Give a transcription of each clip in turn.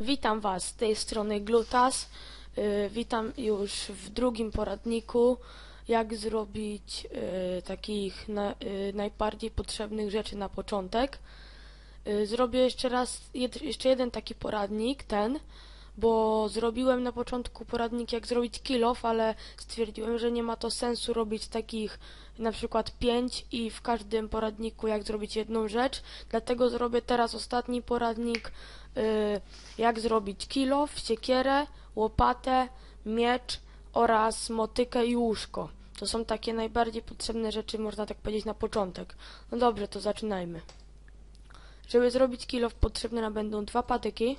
Witam Was z tej strony Glutas. Y, Witam już w drugim poradniku, jak zrobić y, takich y, najbardziej potrzebnych rzeczy na początek. Zrobię jeszcze raz, jeszcze jeden taki poradnik, ten, bo zrobiłem na początku poradnik jak zrobić kill off, ale stwierdziłem, że nie ma to sensu robić takich na przykład pięć i w każdym poradniku jak zrobić jedną rzecz, dlatego zrobię teraz ostatni poradnik y, jak zrobić kill off, siekierę, łopatę, miecz oraz motykę i łóżko. To są takie najbardziej potrzebne rzeczy, można tak powiedzieć, na początek. No dobrze, to zaczynajmy. Żeby zrobić kill off potrzebne nam będą dwa patyki,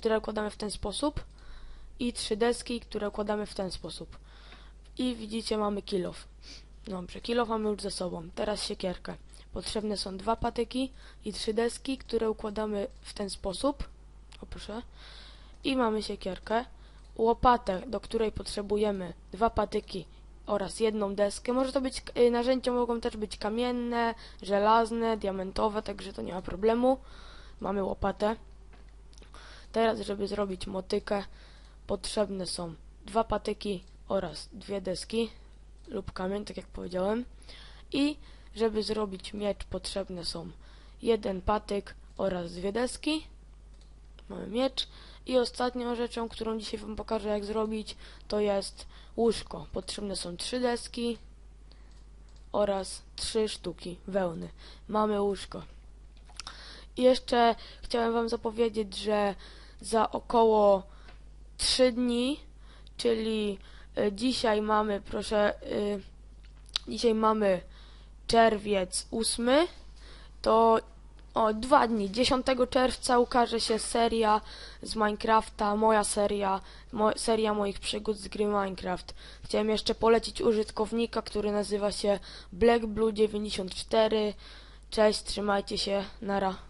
które układamy w ten sposób i trzy deski, które układamy w ten sposób. I widzicie, mamy kill off. Dobrze, kill off mamy już ze sobą. Teraz siekierkę. Potrzebne są dwa patyki i trzy deski, które układamy w ten sposób. O proszę. I mamy siekierkę. Łopatę, do której potrzebujemy dwa patyki oraz jedną deskę. Może to być, y, narzędzia mogą też być kamienne, żelazne, diamentowe, także to nie ma problemu. Mamy łopatę. Teraz, żeby zrobić motykę, potrzebne są dwa patyki oraz dwie deski lub kamień, tak jak powiedziałem. I żeby zrobić miecz, potrzebne są jeden patyk oraz dwie deski. Mamy miecz. I ostatnią rzeczą, którą dzisiaj Wam pokażę, jak zrobić, to jest łóżko. Potrzebne są trzy deski oraz trzy sztuki wełny. Mamy łóżko. I jeszcze chciałem Wam zapowiedzieć, że za około 3 dni, czyli y, dzisiaj mamy, proszę, y, dzisiaj mamy czerwiec 8, to o dwa dni, 10 czerwca ukaże się seria z Minecrafta, moja seria, mo seria moich przygód z gry Minecraft. Chciałem jeszcze polecić użytkownika, który nazywa się BlackBlue94. Cześć, trzymajcie się, nara.